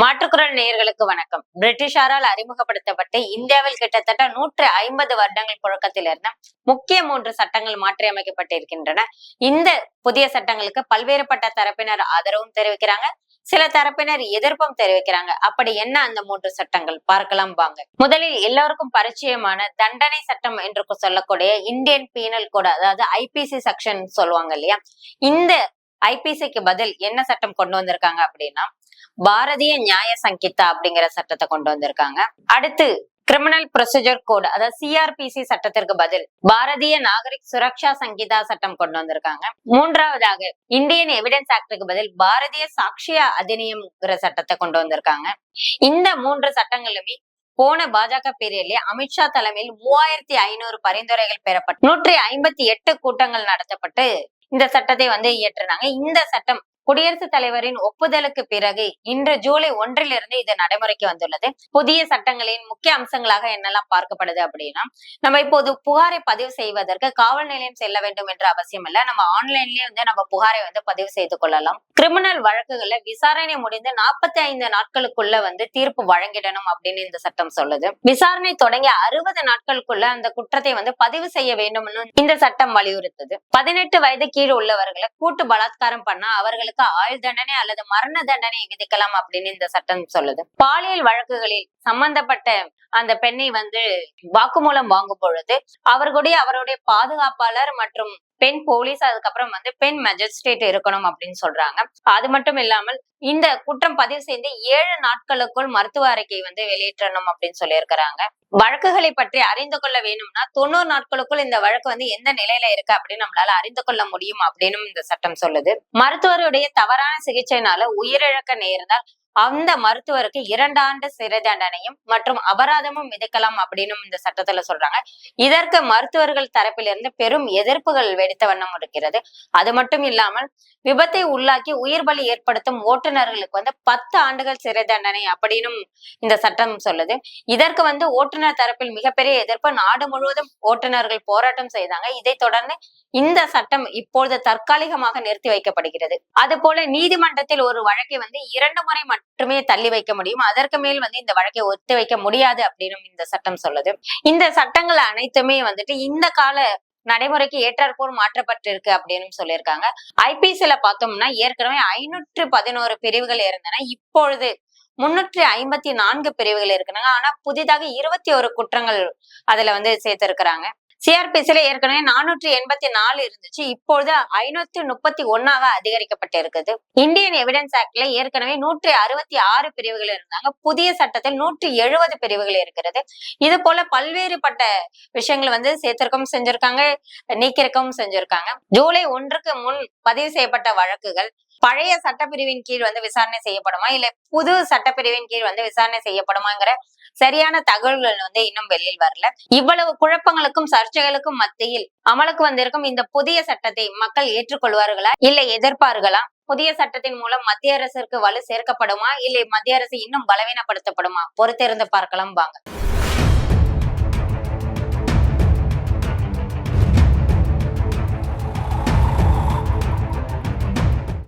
மாற்றுக்குரல் நேயர்களுக்கு வணக்கம். பிரிட்டிஷாரால் அறிமுகப்படுத்தப்பட்டு இந்தியாவில் கிட்டத்தட்ட நூற்று ஐம்பது வருடங்கள் புழக்கத்தில் இருந்த முக்கிய மூன்று சட்டங்கள் மாற்றியமைக்கப்பட்டிருக்கின்றன. இந்த புதிய சட்டங்களுக்கு பல்வேறுபட்ட தரப்பினர் ஆதரவும் தெரிவிக்கிறாங்க. சில தரப்பினர் எதிர்ப்பும் தெரிவிக்கிறாங்க. அப்படி என்ன அந்த மூன்று சட்டங்கள்? பார்க்கலாம் வாங்க. முதலில் எல்லோருக்கும் பரிச்சயமான தண்டனை சட்டம் என்று சொல்லக்கூடிய இந்தியன் பீனல் கோட் அதாவது ஐபிசி செக்ஷன் சொல்லுவாங்க இல்லையா? இந்த ஐபிசிக்கு பதில் என்ன சட்டம் கொண்டு வந்திருக்காங்க அப்படின்னா பாரதிய நியாய சங்கிதா அப்படிங்கிற சட்டத்தை கொண்டு வந்திருக்காங்க. அடுத்து கிரிமினல் ப்ரொசீஜர் கோட் அதாவது சிஆர்பிசி சட்டத்திற்கு பதில் பாரதிய நாகரிக் சுரக்ஷா சங்கீதா சட்டம் கொண்டு வந்திருக்காங்க. மூன்றாவதாக இந்தியன் எவிடன்ஸ் ஆக்டுக்கு பதில் பாரதிய சாட்சிய அதிநியம்ங்கிற சட்டத்தை கொண்டு வந்திருக்காங்க. இந்த மூன்று சட்டங்களுமே போன பாஜக பீரியட்லயே அமித்ஷா தலைமையில் மூவாயிரத்தி ஐநூறு பரிந்துரைகள் பெறப்பட்டு நூற்றி ஐம்பத்தி எட்டு கூட்டங்கள் நடத்தப்பட்டு இந்த சட்டத்தை வந்து இயற்றினாங்க. இந்த சட்டம் குடியரசுத் தலைவரின் ஒப்புதலுக்கு பிறகு இன்று ஜூலை ஒன்றிலிருந்து இது நடைமுறைக்கு வந்துள்ளது. புதிய சட்டங்களின் முக்கிய அம்சங்களாக என்னெல்லாம் பார்க்கப்படுது அப்படின்னா நம்ம இப்போது புகாரை பதிவு செய்வதற்கு காவல் நிலையம் செல்ல வேண்டும் என்ற அவசியம் இல்ல. நம்ம ஆன்லைன்லயே வந்து நம்ம புகாரை வந்து பதிவு செய்து கொள்ளலாம். கிரிமினல் வழக்குகள்ல விசாரணை முடிந்து நாற்பத்தி ஐந்து நாட்களுக்குள்ள வந்து தீர்ப்பு வழங்கிடணும் அப்படின்னு இந்த சட்டம் சொல்லுது. விசாரணை தொடங்கிய அறுபது நாட்களுக்குள்ள அந்த குற்றத்தை வந்து பதிவு செய்ய வேண்டும்னு இந்த சட்டம் வலியுறுத்துது. பதினெட்டு வயது கீழ் உள்ளவர்களை கூட்டு பலாத்காரம் பண்ண அவர்களுக்கு ஆயுள் தண்டனை அல்லது மரண தண்டனை விதிக்கலாம் அப்படின்னு இந்த சட்டம் சொல்லுது. பாலியல் வழக்குகளில் சம்பந்தப்பட்ட அந்த பெண்ணை வந்து வாக்குமூலம் வாங்கும் பொழுது அவர்களுடைய அவருடைய பாதுகாப்பாளர் மற்றும் பெண் போலீஸ் அதுக்கப்புறம் வந்து பெண் மெஜிஸ்ட்ரேட் இருக்கணும் அப்படின்னு சொல்றாங்க. அது மட்டும் இல்லாமல் இந்த குற்றம் பதிவு செய்து ஏழு நாட்களுக்குள் மருத்துவ அறிக்கை வந்து வெளியிட்டணும் அப்படின்னு சொல்லியிருக்கிறாங்க. வழக்குகளை பற்றி அறிந்து கொள்ள வேணும்னா தொண்ணூறு நாட்களுக்குள் இந்த வழக்கு வந்து எந்த நிலையில இருக்கு அப்படின்னு நம்மளால அறிந்து கொள்ள முடியும் அப்படின்னு இந்த சட்டம் சொல்லுது. மருத்துவருடைய தவறான சிகிச்சைனால உயிரிழக்க நேர்ந்தால் அந்த மருத்துவருக்கு இரண்டு ஆண்டு சிறை தண்டனையும் மற்றும் அபராதமும் விதிக்கலாம் அப்படின்னு இந்த சட்டத்துல சொல்றாங்க. இதற்கு மருத்துவர்கள் தரப்பிலிருந்து பெரும் எதிர்ப்புகள் வெடித்த வண்ணம் இருக்கிறது. அது மட்டும் இல்லாமல் விபத்தை உள்ளாக்கி உயிர் பலி ஏற்படுத்தும் ஓட்டுநர்களுக்கு வந்து பத்து ஆண்டுகள் சிறை தண்டனை அப்படின்னும் இந்த சட்டம் சொல்லுது. இதற்கு வந்து ஓட்டுநர் தரப்பில் மிகப்பெரிய எதிர்ப்பு நாடு முழுவதும் ஓட்டுநர்கள் போராட்டம் செய்தாங்க. இதைத் தொடர்ந்து இந்த சட்டம் இப்பொழுது தற்காலிகமாக நிறுத்தி வைக்கப்படுகிறது. அது போல நீதிமன்றத்தில் ஒரு வழக்கை வந்து இரண்டு முறை மட்டுமே தள்ளி வைக்க முடியும். அதற்கு மேல் வந்து இந்த வழக்கை ஒத்தி வைக்க முடியாது அப்படின்னு இந்த சட்டம் சொல்லுது. இந்த சட்டங்கள் அனைத்துமே வந்துட்டு இந்த கால நடைமுறைக்கு ஏற்றாற்போல் மாற்றப்பட்டிருக்கு அப்படின்னு சொல்லியிருக்காங்க. ஐபிசில பார்த்தோம்னா ஏற்கனவே ஐநூற்று பதினோரு பிரிவுகள் இருந்தன. இப்பொழுது முன்னூற்றி ஐம்பத்தி நான்கு பிரிவுகள் இருக்குனாங்க ஆனா புதிதாக இருபத்தி ஒரு குற்றங்கள் அதுல வந்து சேர்த்திருக்கிறாங்க. சிஆர்பிசில ஏற்கனவே நானூற்றி எண்பத்தி நாலு இருந்துச்சு. இப்பொழுது ஐநூத்தி முப்பத்தி ஒன்னாக அதிகரிக்கப்பட்டு இருக்குது இந்தியன் எவிடன்ஸ் ஆக்ட்ல ஏற்கனவே நூற்றி அறுபத்தி ஆறு பிரிவுகள் இருந்தாங்க. புதிய சட்டத்தில் நூற்றி எழுபது பிரிவுகள் இருக்கிறது. இது போல பல்வேறுபட்ட விஷயங்கள் வந்து சேர்த்திருக்கவும் செஞ்சிருக்காங்க நீக்கிருக்கவும் செஞ்சிருக்காங்க. ஜூலை ஒன்றுக்கு முன் பதிவு செய்யப்பட்ட வழக்குகள் பழைய சட்டப்பிரிவின் கீழ் வந்து விசாரணை செய்யப்படுமா? இல்ல புது சட்டப்பிரிவின் கீழ் வந்து விசாரணை செய்யப்படுமாங்கிற சரியான தகவல்கள் வந்து இன்னும் வெளியில் வரல. இவ்வளவு குழப்பங்களுக்கும் சர்ச்சைகளுக்கும் மத்தியில் அமலுக்கு வந்திருக்கும் இந்த புதிய சட்டத்தை மக்கள் ஏற்றுக்கொள்வார்களா? இல்லை எதிர்ப்பார்களா? புதிய சட்டத்தின் மூலம் மத்திய அரசிற்கு வலு சேர்க்கப்படுமா? இல்லை மத்திய அரசு இன்னும் பலவீனப்படுத்தப்படுமா? பொறுத்திருந்து பார்க்கலாம் வாங்க.